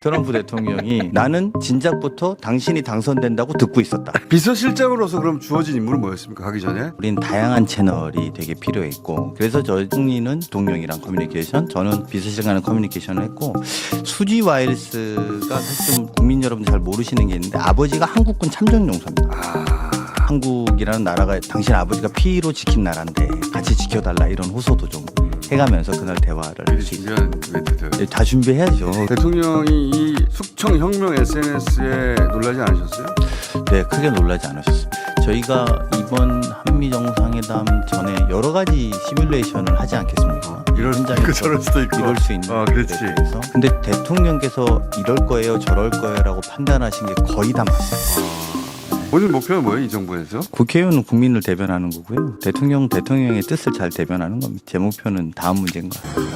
트럼프 대통령이 나는 진작부터 당신이 당선된다고 듣고 있었다. 비서실장으로서 그럼 주어진 인물은 뭐였습니까? 가기 전에? 우린 다양한 채널이 되게 필요했고 그래서 저희는 동료이랑 커뮤니케이션 저는 비서실장과는 커뮤니케이션을 했고 수지 와일스가 사실 좀 국민 여러분들 잘 모르시는 게 있는데 아버지가 한국군 참전용사입니다 아, 한국이라는 나라가 당신 아버지가 피로 지킨 나라인데 같이 지켜달라 이런 호소도 좀 해가면서 그날 대화를 할 수 있어요 중요한 멘트들. 네, 다 준비해야죠 대통령이 이 숙청 혁명 SNS에 놀라지 않으셨어요? 네 크게 놀라지 않으셨습니다 저희가 이번 한미 정상회담 전에 여러 가지 시뮬레이션을 하지 않겠습니까 이럴 그 저럴 수도 있고. 이럴 수 있는 아, 그렇지. 대해서. 근데 대통령께서 이럴 거예요 저럴 거예요라고 판단하신 게 거의 다 맞습니다 오늘 목표는 뭐예요, 이 정부에서? 국회의원은 국민을 대변하는 거고요. 대통령 대통령의 뜻을 잘 대변하는 겁니다. 제 목표는 다음 문제인 것 같아요